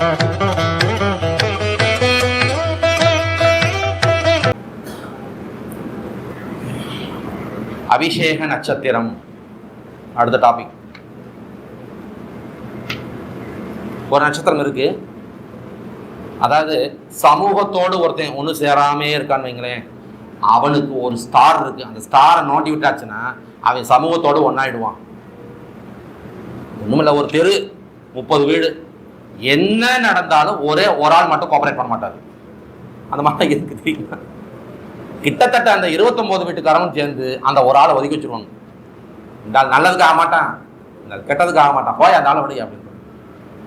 அபிஷேக நட்சத்திரம். அடுத்த டாபிக் ஒரு நட்சத்திரம் இருக்கு. அதாவது சமூகத்தோடு ஒருத்தன் ஒன்று சேராமே இருக்கான்னு வைங்களேன். அவனுக்கு ஒரு ஸ்டார் இருக்கு. அந்த ஸ்டாரை நோண்டி விட்டாச்சுன்னா அவன் சமூகத்தோடு ஒன்றாயிடுவான் ஒன்றுமில்ல ஒரு தெரு முப்பது வீடு. என்ன நடந்தாலும் ஒரே ஒரு ஆள் மட்டும் கோஆபரேட் பண்ண மாட்டார். அந்த மாதிரி இருக்கு தெரியுமா கிட்டத்தட்ட அந்த இருபத்தொம்போது வீட்டுக்காரங்களும் சேர்ந்து அந்த ஒரு ஆளை ஒதுக்கி வச்சுக்கணும் இந்த ஆள் நல்லதுக்கு ஆக மாட்டான். இந்த கெட்டதுக்கு ஆக மாட்டான். போய் அந்த ஆளை விடு அப்படின்னு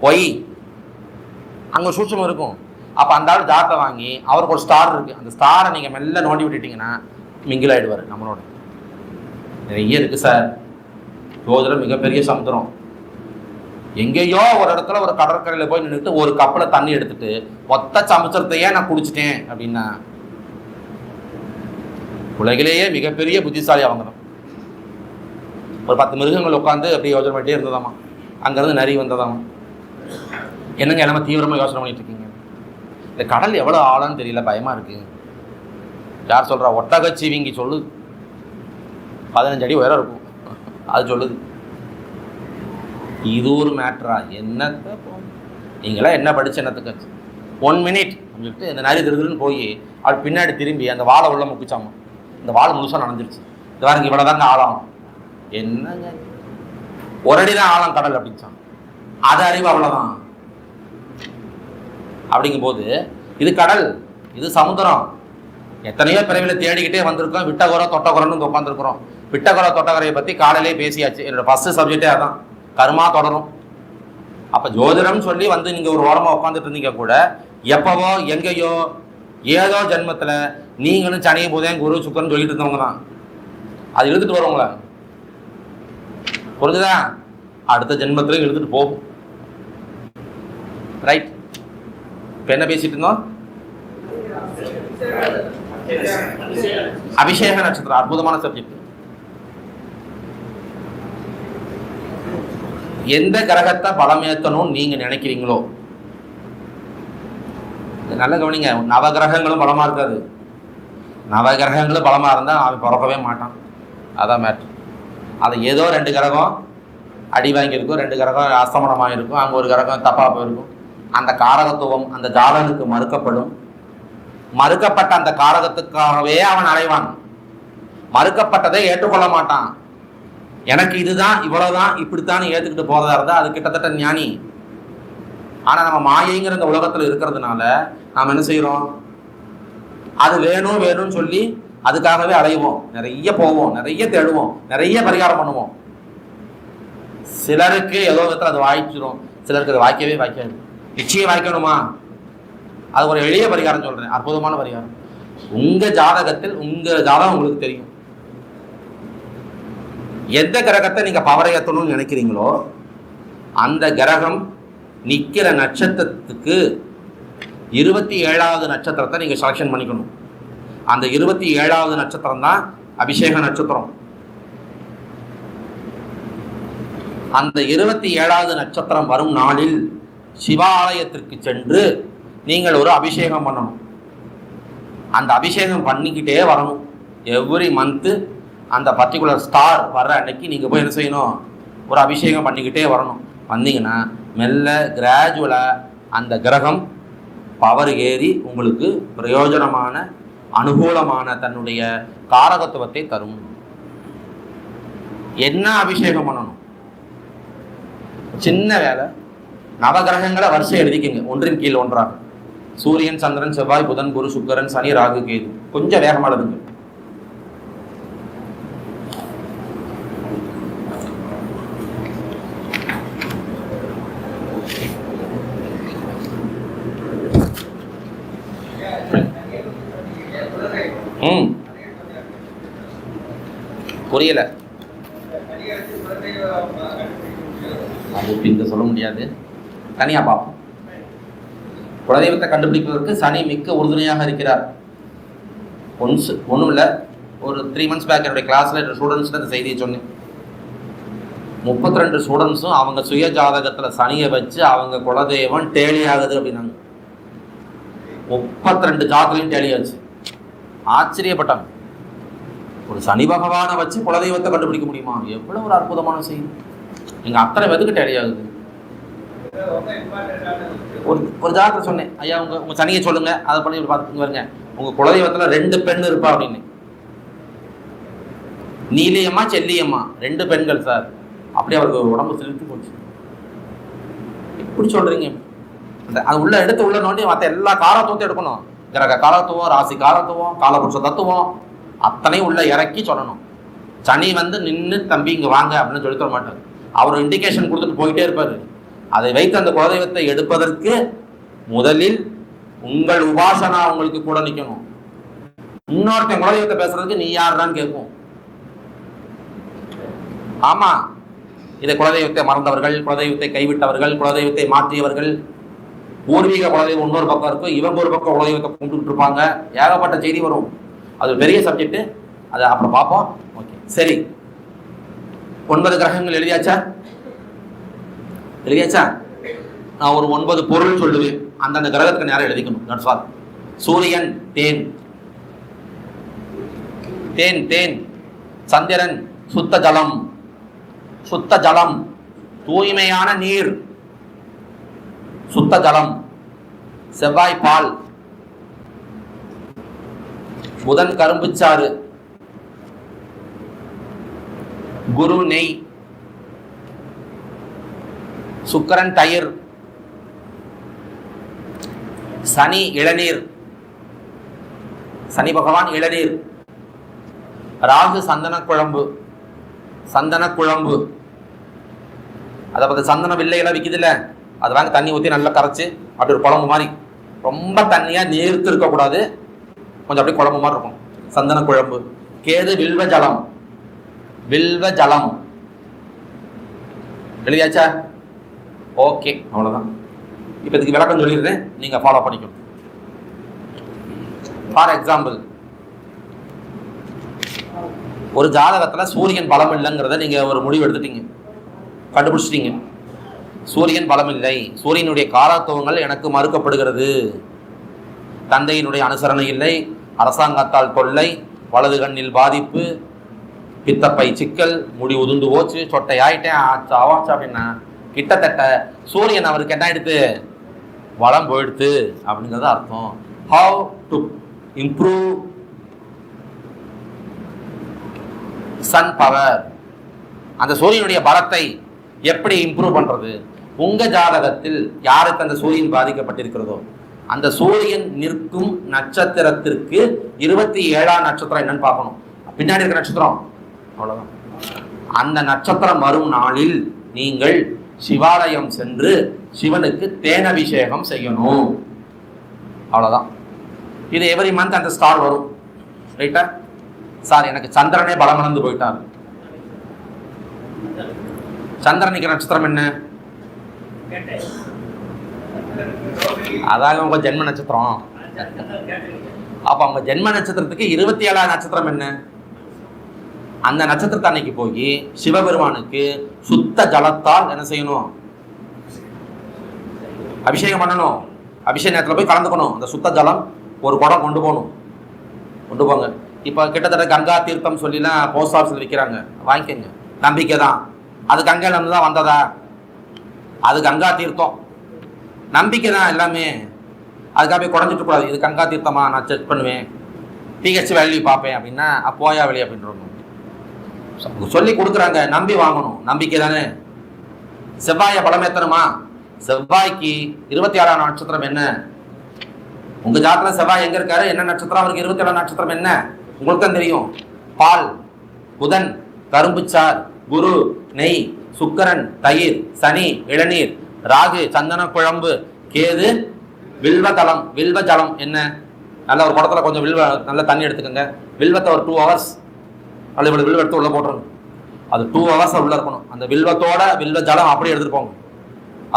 போய் அங்கே சூட்சம் இருக்கும். அப்போ அந்த ஆள் ஜாத்தை வாங்கி அவருக்கு ஒரு ஸ்டார் இருக்குது அந்த ஸ்டாரை நீங்கள் மெல்ல நோண்டி விட்டுட்டீங்கன்னா மிங்கில் ஆகிடுவார் நம்மளோட. நிறைய இருக்குது சார் ஜோதிடம் மிகப்பெரிய சமுத்திரம். எங்கேயோ ஒரு இடத்துல ஒரு கடற்கரையில் போய் நின்றுட்டு ஒரு கப்பில் தண்ணி எடுத்துட்டு மொத்த சமுத்திரத்தையே நான் குடிச்சிட்டேன் அப்படின்னா உலகிலேயே மிகப்பெரிய புத்திசாலி அவங்க தான். ஒரு பத்து மிருகங்கள் உட்காந்து அப்படியே யோசனை பண்ணிட்டே இருந்ததாமா. அங்கேருந்து நரி வந்ததாமா. என்னங்க எல்லாமே தீவிரமாக யோசனை பண்ணிட்டு இருக்கீங்க? இந்த கடல் எவ்வளோ ஆழம்னு தெரியல பயமாக இருக்கு. யார் சொல்கிறா ஒட்டகச்சீவிங்கி சொல்லுது பதினஞ்சு அடி உயரம் இருக்கும். அது சொல்லுது. இது ஒரு மேட்ரா என்னத்தை நீங்களாம் என்ன படிச்ச என்னத்துக்கு ஒன் மினிட் சொல்லிட்டு இந்த நரி திருதுன்னு போய் அவள் பின்னாடி திரும்பி அந்த வாழை உள்ள முக்கிச்சாங்க இந்த வாழை முழுசாக நடந்துருச்சு இந்த பாருங்க இவ்வளோ தாங்க ஆழம் என்னங்க? ஒரு அடி தான் ஆழம் கடல் அப்படின்ச்சான். அது அறிவு அவ்வளோதான் அப்படிங்கும்போது இது கடல் இது சமுத்திரம். எத்தனையோ பிறவில தேடிக்கிட்டே வந்திருக்கோம் விட்டகுரம் தொட்டகுரம்னு உட்காந்துருக்குறோம் விட்டகுர தொட்டகரையை பற்றி காலையிலே பேசியாச்சு. என்னோட ஃபஸ்ட்டு சப்ஜெக்டே அதான். கர்மா தொடரும். அப்போ ஜோதிடம் சொல்லி வந்து நீங்கள் ஒரு ஓரமாக உட்காந்துட்டு இருந்தீங்க கூட எப்பவோ எங்கேயோ ஏதோ ஜென்மத்தில் நீங்களும் சனியை புதன் குரு சுக்கரன் சொல்லிட்டு இருந்தவங்க தான். அது இழுத்துட்டு வருவங்களா புரிஞ்சுதா? அடுத்த ஜென்மத்தில் இழுத்துட்டு போகும். ரைட் இப்போ என்ன பேசிட்டு இருந்தோம்? அபிஷேக நட்சத்திரம் அற்புதமான சப்ஜெக்ட் எந்த கிரகத்தை பலமேற்றணும்னு நீங்க நினைக்கிறீங்களோ? நல்ல கவனிங்க. நவகிரகங்களும் பலமா இருக்காது. நவகிரகங்களும் பலமா இருந்தால் அவன் பிறக்கவே மாட்டான். அதான் மேட்ரு அது ஏதோ ரெண்டு கிரகம் அடி வாங்கியிருக்கும் ரெண்டு கிரகம் அஸ்தமனமாக இருக்கும் அங்கே ஒரு கிரகம் தப்பாக போயிருக்கும். அந்த காரகத்துவம் அந்த ஜாதகனுக்கு மறுக்கப்படும். மறுக்கப்பட்ட அந்த காரகத்துக்காகவே அவன் அடைவான். மறுக்கப்பட்டதை ஏற்றுக்கொள்ள மாட்டான். எனக்கு இதுதான் இவ்வளவுதான் இப்படித்தான் ஏத்துக்கிட்டு போறதா இருந்தா அது கிட்டத்தட்ட ஞானி. ஆனா நம்ம மாயைங்கிற இந்த உலகத்துல இருக்கிறதுனால நாம் என்ன செய்யறோம் அது வேணும் வேணும்னு சொல்லி அதுக்காகவே அலைவோம். நிறைய போவோம் நிறைய தேடுவோம் நிறைய பரிகாரம் பண்ணுவோம். சிலருக்கு ஏதோ விதத்தில் அது வாய்ச்சிரும். சிலருக்கு அது வாய்க்கவே வாய்க்காது. நிச்சயம் வாய்க்கணுமா? அது ஒரு எளிய பரிகாரம் சொல்றேன். அற்புதமான பரிகாரம். உங்க ஜாதகத்தில் உங்க ஜாதகம் உங்களுக்கு தெரியும். எந்த கிரகத்தை நீங்கள் பவரையத்தணும்னு ஏற்றணும்னு நினைக்கிறீங்களோ அந்த கிரகம் நிற்கிற நட்சத்திரத்துக்கு இருபத்தி ஏழாவது நட்சத்திரத்தை நீங்கள் செலெக்ஷன் பண்ணிக்கணும். அந்த இருபத்தி ஏழாவது நட்சத்திரம் தான் அபிஷேக நட்சத்திரம். அந்த இருபத்தி ஏழாவது நட்சத்திரம் வரும் நாளில் சிவாலயத்திற்கு சென்று நீங்கள் ஒரு அபிஷேகம் பண்ணணும். அந்த அபிஷேகம் பண்ணிக்கிட்டே வரணும். எவ்ரி மந்த்து அந்த பர்டிகுலர் ஸ்டார் வர்ற அன்னைக்கு நீங்கள் போய் என்ன செய்யணும்? ஒரு அபிஷேகம் பண்ணிக்கிட்டே வரணும். வந்தீங்கன்னா மெல்ல கிராஜுவலாக அந்த கிரகம் பவர் ஏறி உங்களுக்கு பிரயோஜனமான அனுகூலமான தன்னுடைய காரகத்துவத்தை தரும். என்ன அபிஷேகம் பண்ணணும்? சின்ன வேலை. நவகிரகங்களை வரிசை எழுதிக்கங்க. ஒன்றின் கீழ் ஒன்றாக. சூரியன் சந்திரன் செவ்வாய் புதன் குரு சுக்கரன் சனி ராகு கேது. கொஞ்சம் வேகமாக எழுதுங்க. புரியல. அது இப்ப சொல்ல முடியாது. தனியா பார்ப்போம். குலதெய்வத்தை கண்டுபிடிப்பதற்கு சனி மிக்க உறுதுணையாக இருக்கிறார். ஒன்ஸ் ஒன்றும் இல்லை ஒரு த்ரீ மந்த்ஸ் பேக் என்னுடைய கிளாஸில் ஸ்டூடெண்ட்ஸில் இந்த செய்தியை சொன்னேன். முப்பத்தி ரெண்டு ஸ்டூடெண்ட்ஸும் அவங்க சுய ஜாதகத்தில் சனியை வச்சு அவங்க குலதெய்வம் டேலி ஆகுது அப்படின்னாங்க. முப்பத்தி ரெண்டு ஜாதகளையும் டேலி ஆச்சு ஆச்சரியப்பட்டாங்க. ஒரு சனி பகவானை வச்சு குலதெய்வத்தை கண்டுபிடிக்க முடியுமா? எவ்வளோ ஒரு அற்புதமான செய்தி. எங்க அத்தனை பேருக்கு டேலி ஒரு ஒரு ஜாதகத்தை சொன்னேன். ஐயா உங்க உங்க சனியை சொல்லுங்க. அதை பண்ணி பார்த்து வருங்க. உங்கள் குலதெய்வத்துல ரெண்டு பெண் இருப்பா அப்படின்னு. நீலியம்மா செல்லியம்மா. ரெண்டு பெண்கள் சார் அப்படியே அவருக்கு உடம்பு செலுத்தி போச்சு. இப்படி சொல்றீங்க. அந்த அது உள்ள எடுத்து உள்ள நோண்டி மற்ற எல்லா காலத்துவத்தையும் எடுக்கணும். கிரக காலத்துவம் ராசி காலத்துவம் காலபுருஷ தத்துவம் அத்தனையும் உள்ள இறக்கி சொல்லணும். சனி வந்து நின்று தம்பி இங்கே வாங்க அப்படின்னு சொல்லி தர மாட்டார். அவர் இண்டிகேஷன் கொடுத்துட்டு போயிட்டே இருப்பார். அதை வைத்து அந்த குலதெய்வத்தை எடுப்பதற்கு முதலில் உங்கள் உபாசனா உங்களுக்கு கூட நிற்கணும் இன்னொருத்தன் குலதெய்வத்தை பேசுறதுக்கு நீ யாருடான்னு கேட்கும் ஆமா. இதை குலதெய்வத்தை மறந்தவர்கள் குலதெய்வத்தை கைவிட்டவர்கள் குலதெய்வத்தை மாற்றியவர்கள் பூர்வீக குலதெய்வம் இன்னொரு பக்கம் இருக்கும். இவங்க ஒரு பக்கம் குலதெய்வத்தை கும்பிட்டு இருப்பாங்க. ஏகப்பட்ட செய்தி வரும். அது பெரிய சப்ஜெக்ட் அதை அப்புறம் பார்ப்போம். ஓகே சரி. ஒன்பது கிரகங்கள் எழுதியாச்சா? எழுதியாச்சா? நான் ஒரு ஒன்பது பொருள் சொல்லுவேன். அந்தந்த கிரகத்துக்கு நேரம் எழுதிக்கணும். தட்ஸ் ஆல் சூரியன் தேன். தேன் தேன். சந்திரன் சுத்த ஜலம். சுத்த ஜலம். தூய்மையான நீர். சுத்த ஜலம். செவ்வாய் பால். புதன் கரும்புச்சாறு குரு நெய். சுக்கரன் தயிர். சனி இளநீர். சனி பகவான் இளநீர். ராகு சந்தன குழம்பு. சந்தன குழம்பு. அதை பார்த்து சந்தன வில்லையெல்லாம் விற்கிதுல்ல அதை வாங்க தண்ணி ஊற்றி நல்லா கரைச்சி அப்படி ஒரு குழம்பு மாதிரி ரொம்ப தண்ணியாக நீர்த்து இருக்கக்கூடாது. கொஞ்சம் அப்படியே குழம்பு மாதிரி இருக்கும். சந்தன குழம்பு. கேது வில்வ ஜலம். வில்வ ஜலம். எழுதியாச்சா? ஓகே அவ்வளோதான் இப்போ இதுக்கு விளக்கம் சொல்லிடுறேன் நீங்கள் ஃபாலோ பண்ணிக்கணும். ஃபார் எக்ஸாம்பிள் ஒரு ஜாதகத்தில் சூரியன் பலம் இல்லைங்கிறத நீங்கள் ஒரு முடிவு எடுத்துட்டீங்க. கண்டுபிடிச்சிட்டீங்க. சூரியன் பலம் இல்லை. சூரியனுடைய காலத்துவங்கள் எனக்கு மறுக்கப்படுகிறது. தந்தையினுடைய அனுசரணை இல்லை. அரசாங்கத்தால் தொல்லை வலது கண்ணில் பாதிப்பு பித்தப்பை சிக்கல் முடி உதுந்து போச்சு சொட்டை ஆயிட்டேன். ஆச்சா ஆவாச்சு அப்படின்னா கிட்டத்தட்ட சூரியன் அவருக்கு என்ன ஆயிடுத்து வளம் போயிடுத்து அப்படிங்கிறது அர்த்தம். How to improve sun power அந்த சூரியனுடைய பலத்தை எப்படி இம்ப்ரூவ் பண்ணுறது உங்க ஜாதகத்தில் யாருக்கு அந்த சூரியன் பாதிக்கப்பட்டிருக்கிறதோ? அந்த சூரியன் நிற்கும் நட்சத்திரத்திற்கு இருபத்தி ஏழாம் நட்சத்திரம் என்னன்னு பார்க்கணும். பின்னாடி இருக்கிற நட்சத்திரம். அவ்வளவுதான். அந்த நட்சத்திரம் வரும் நாளில் நீங்கள் சிவாலயம் சென்று சிவனுக்கு தேனபிஷேகம் செய்யணும். அவ்வளவுதான். இது எவரி மந்த் அந்த ஸ்டார் வரும். ரைட்டா சார் எனக்கு சந்திரனே பலமணந்து போயிட்டார். சந்திரனுக்கு நட்சத்திரம் என்ன? அதாங்க உங்க ஜென்ம நட்சத்திரம். அப்ப அவங்க ஜென்ம நட்சத்திரத்துக்கு இருபத்தி ஏழாம் நட்சத்திரம் என்ன? அந்த நட்சத்திரத்தை அன்னைக்கு போய் சிவபெருமானுக்கு சுத்த ஜலத்தால் என்ன செய்யணும்? அபிஷேகம் பண்ணணும். அபிஷேக நேரத்தில் போய் கலந்துக்கணும். அந்த சுத்த ஜலம் ஒரு குடம் கொண்டு போகணும். கொண்டு போங்க. இப்போ கிட்டத்தட்ட கங்கா தீர்த்தம் சொல்லிலாம் போஸ்ட் ஆஃபீஸில் விற்கிறாங்க வாங்கிக்கோங்க. நம்பிக்கை தான் அது கங்கையிலேருந்து தான் வந்ததா? அது கங்கா தீர்த்தம். நம்பிக்கை தான் எல்லாமே. அதுக்காக போய் குறைஞ்சிட்டு கூடாது இது கங்கா தீர்த்தமாக நான் செக் பண்ணுவேன். பிஹெச் வேல்யூ பார்ப்பேன் அப்படின்னா அப்போயா வெளியே? அப்படின்றவங்க சொல்லி கொடுக்குறாங்க. நம்பி வாங்கணும். நம்பிக்கை தானே. செவ்வாயை பலமேத்தணுமா செவ்வாய்க்கு இருபத்தி ஆறாம் நட்சத்திரம் என்ன? உங்க ஜாத்தில் செவ்வாய் எங்க இருக்காரு? என்ன நட்சத்திரம்? அவருக்கு இருபத்தி ஏழாம் நட்சத்திரம் என்ன? உங்களுக்கு தான் தெரியும். பால் புதன் கரும்புச்சார் குரு நெய் சுக்கரன் தயிர் சனி இளநீர். ராகு சந்தன குழம்பு கேது வில்வதளம் வில்வ ஜலம் என்ன? நல்ல ஒரு குடத்துல கொஞ்சம் வில்வ நல்ல தண்ணி எடுத்துக்கோங்க. வில்வத்தை ஒரு டூ ஹவர்ஸ் அல்ல இவ்வளோ வில்வ எடுத்து உள்ளே போட்டுருங்க. அது டூ ஹவர்ஸ் உள்ளே இருக்கணும். அந்த வில்வத்தோட வில்வ ஜலம் அப்படியே எடுத்துகிட்டு போங்க.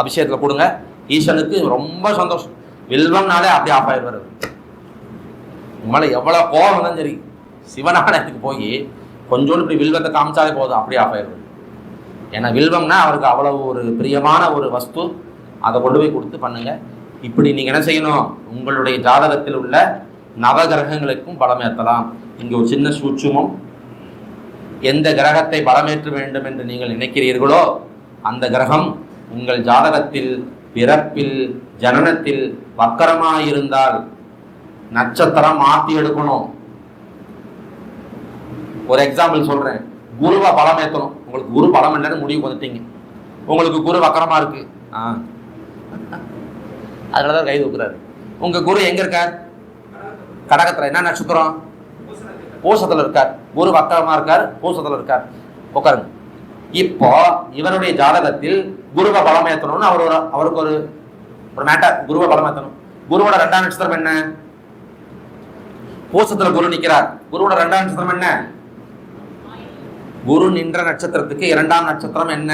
அபிஷேகத்தில் கொடுங்க. ஈசனுக்கு ரொம்ப சந்தோஷம். வில்வம்னாலே அப்படியே ஆஃப் ஆயிடுவார். உங்களை எவ்வளோ கோவம் இருந்தாலும் சரி சிவனாலயத்துக்கு போய் கொஞ்சோண்டு இப்படி வில்வத்தை காமிச்சாலே போதும். அப்படியே ஆஃப் ஆயிடுவார். ஏன்னா வில்வம்னா அவருக்கு அவ்வளவு ஒரு பிரியமான ஒரு வஸ்து. அதை கொண்டு போய் கொடுத்து பண்ணுங்க. இப்படி நீங்கள் என்ன செய்யணும்? உங்களுடைய ஜாதகத்தில் உள்ள நவகிரகங்களுக்கும் பலமேற்றலாம் இங்கே ஒரு சின்ன சூட்சுமம். எந்த கிரகத்தை பலமேற்ற வேண்டும் என்று நீங்கள் நினைக்கிறீர்களோ அந்த கிரகம் உங்கள் ஜாதகத்தில் பிறப்பில் ஜனனத்தில் வக்கரமாயிருந்தால் நட்சத்திரம் மாற்றி எடுக்கணும். ஒரு எக்ஸாம்பிள் சொல்கிறேன் குருவை பலமேற்றணும். உங்களுக்கு குரு பலம் இல்லைன்னு முடிவுக்கு வந்துட்டீங்க. உங்களுக்கு குரு வக்கரமா இருக்கு. ஆ. அதனால தான் கை தூக்குறாரு. உங்க குரு எங்க இருக்கார்? கடகத்துல என்ன நட்சத்திரம்? பூசத்துல இருக்கார். குரு வக்கரமா இருக்கார் பூசத்துல இருக்கார். உட்காருங்க. இப்போ இவருடைய ஜாதகத்தில் குருவை பலம் ஏற்றணும்னு அவர் ஒரு அவருக்கு ஒரு ஒரு மேட்டர் குருவை பலம் ஏற்றணும் குருவோட ரெண்டாம் நட்சத்திரம் என்ன? பூசத்துல குரு நிக்கிறார். குருவோட ரெண்டாம் நட்சத்திரம் என்ன? குரு நின்ற நட்சத்திரத்துக்கு இரண்டாம் நட்சத்திரம் என்ன?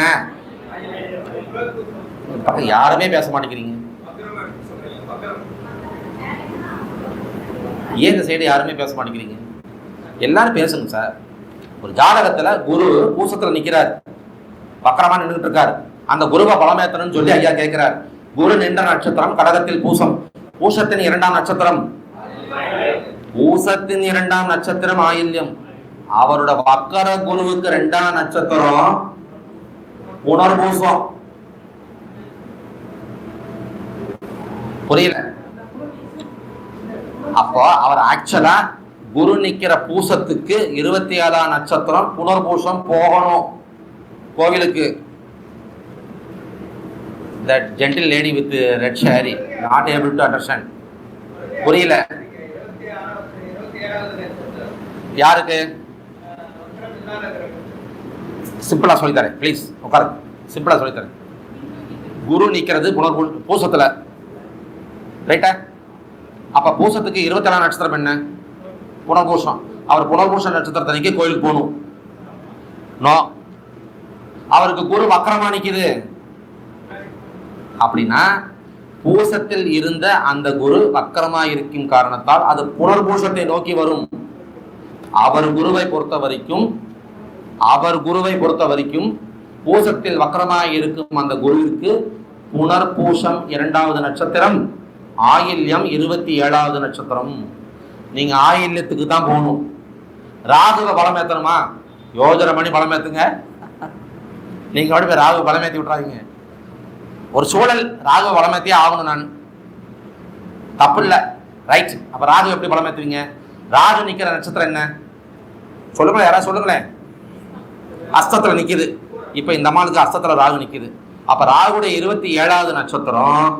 பக்கம் யாருமே பேச மாட்டேங்கிறீங்க. ஏன் இந்த சைடு யாருமே பேச மாட்டேங்கிறீங்க? எல்லாரும் பேசுங்க சார் ஒரு ஜாதகத்துல குரு பூசத்துல நிக்கிறார். வக்கரமா நின்றுட்டு இருக்கார். அந்த குருவை பலமேத்தனன்னு சொல்லி ஐயா கேட்கிறார் குரு நின்ற நட்சத்திரம் கடகத்தில் பூசம். பூசத்தின் இரண்டாம் நட்சத்திரம். பூசத்தின் இரண்டாம் நட்சத்திரம் ஆயில்யம். அவரோட வக்கர குருவுக்கு ரெண்டாம் நட்சத்திரம் புனர்பூசம். புரியல? அப்போ அவர் ஆக்சுவலா குரு நிக்கிற பூசத்துக்கு இருபத்தி ஏழாம் நட்சத்திரம் புனர்பூசம் போகணும் கோவிலுக்கு. That gentle lady with red sari not able to understand புரியல? யாருக்கு? சிம்பிளாக சொல்லித்தரேன் ப்ளீஸ் உட்காரு. சிம்பிளாக சொல்லித்தரேன். குரு நிக்கிறது புனர் பூசத்துல. ரைட்டா அப்ப பூசத்துக்கு இருபத்தேழாம் நட்சத்திரம் என்ன? புனர்பூசம். அவர் புனர்பூச நட்சத்திரத்தனைக்கு கோயிலுக்கு போகணும். நோ அவருக்கு குரு வக்கரமா நிக்குது. அப்படின்னா பூசத்தில் இருந்த அந்த குரு வக்கரமா இருக்கும் காரணத்தால் அது புனர்பூஷத்தை நோக்கி வரும். அவர் குருவை பொறுத்த வரைக்கும் அவர் குருவை பொறுத்த வரைக்கும் பூசத்தில் வக்கரமாக இருக்கும் அந்த குருவிற்கு புனர்பூசம் இரண்டாவது நட்சத்திரம் ஆயில்யம் இருபத்தி ஏழாவது நட்சத்திரம். நீங்க ஆயில்யத்துக்கு தான் போகணும். ராகுவை பலம் ஏத்தணுமா? யோஜனை மணி பலம் ஏத்துங்க. நீங்க அப்படி போய் ராகு பலம் ஏற்றி விட்றாதீங்க ஒரு சூழல் ராகுவை பலம் ஏத்தியே ஆகணும் நான். தப்பு இல்லை. ரைட் அப்ப ராகு எப்படி பலம் ஏத்துவீங்க? ராகு நிக்கிற நட்சத்திரம் என்ன? சொல்லுங்களேன் யாராவது சொல்லுங்களேன். அஸ்தத்துல நிற்குது இப்போ இந்த அம்மாளுக்கு அஸ்தத்துல ராகு நிற்குது அப்போ ராகுடைய இருபத்தி ஏழாவது நட்சத்திரம்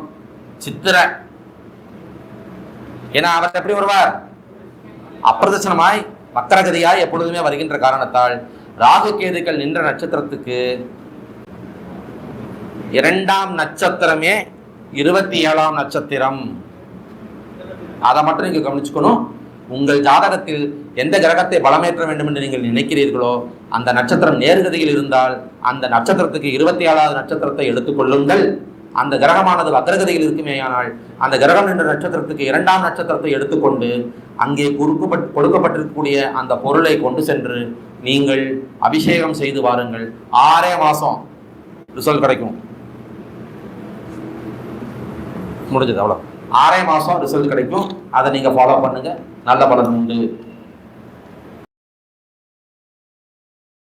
சித்திரை. ஏன்னா அவர் எப்படி வருவார்? அப்பிரதட்சணமாய் வக்கரகதியாய் எப்பொழுதுமே வருகின்ற காரணத்தால் ராகு கேதுக்கள் நின்ற நட்சத்திரத்துக்கு இரண்டாம் நட்சத்திரமே இருபத்தி ஏழாம் நட்சத்திரம். அதை மட்டும் நீங்கள் கவனிச்சுக்கணும். உங்கள் ஜாதகத்தில் எந்த கிரகத்தை பலமேற்ற வேண்டும் என்று நீங்கள் நினைக்கிறீர்களோ அந்த நட்சத்திரம் நேர்கதியில் இருந்தால் அந்த நட்சத்திரத்துக்கு இருபத்தி ஏழாவது நட்சத்திரத்தை எடுத்துக்கொள்ளுங்கள் அந்த கிரகமானது வக்ரகதியில் இருக்குமேயானால் அந்த கிரகம் என்ற நட்சத்திரத்துக்கு இரண்டாம் நட்சத்திரத்தை எடுத்துக்கொண்டு அங்கே குறுக்கப்பட் கொடுக்கப்பட்டிருக்கக்கூடிய அந்த பொருளை கொண்டு சென்று நீங்கள் அபிஷேகம் செய்து வாருங்கள். ஆறே மாதம் ரிசல்ட் கிடைக்கும். முடிஞ்சது அவ்வளோ ஆறே மாதம் ரிசல்ட் கிடைக்கும். அதை நீங்கள் ஃபாலோ பண்ணுங்கள் நல்ல பலன் உண்டு.